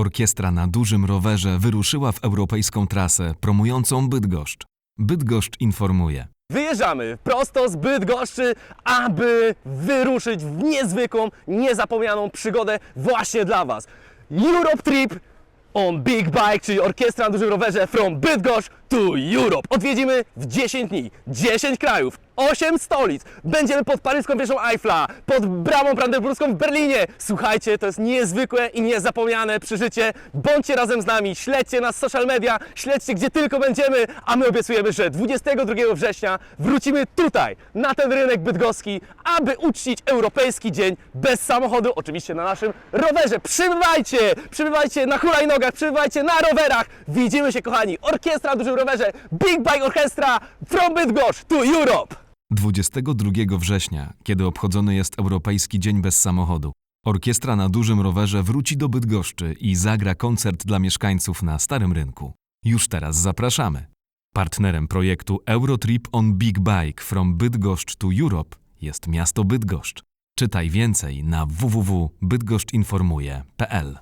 Orkiestra na dużym rowerze wyruszyła w europejską trasę promującą Bydgoszcz. Bydgoszcz informuje. Wyjeżdżamy prosto z Bydgoszczy, aby wyruszyć w niezwykłą, niezapomnianą przygodę właśnie dla Was. Europe Trip on Big Bike, czyli orkiestra na dużym rowerze from Bydgoszcz to Europe. Odwiedzimy w 10 dni, 10 krajów, 8 stolic. Będziemy pod paryską wieżą Eiffla, pod bramą brandenburską w Berlinie. Słuchajcie, to jest niezwykłe i niezapomniane przeżycie. Bądźcie razem z nami, śledźcie nas w social media, śledźcie gdzie tylko będziemy, a my obiecujemy, że 22 września wrócimy tutaj, na ten rynek bydgoski, aby uczcić Europejski Dzień bez samochodu, oczywiście na naszym rowerze. Przybywajcie, przybywajcie na hulajnogach, przybywajcie na rowerach. Widzimy się, kochani, orkiestra na dużym rowerze, Big Bike Orchestra from Bydgoszcz to Europe. 22 września, kiedy obchodzony jest Europejski Dzień Bez Samochodu, orkiestra na dużym rowerze wróci do Bydgoszczy i zagra koncert dla mieszkańców na Starym Rynku. Już teraz zapraszamy. Partnerem projektu Eurotrip on Big Bike from Bydgoszcz to Europe jest miasto Bydgoszcz. Czytaj więcej na www.bydgoszczynformuje.pl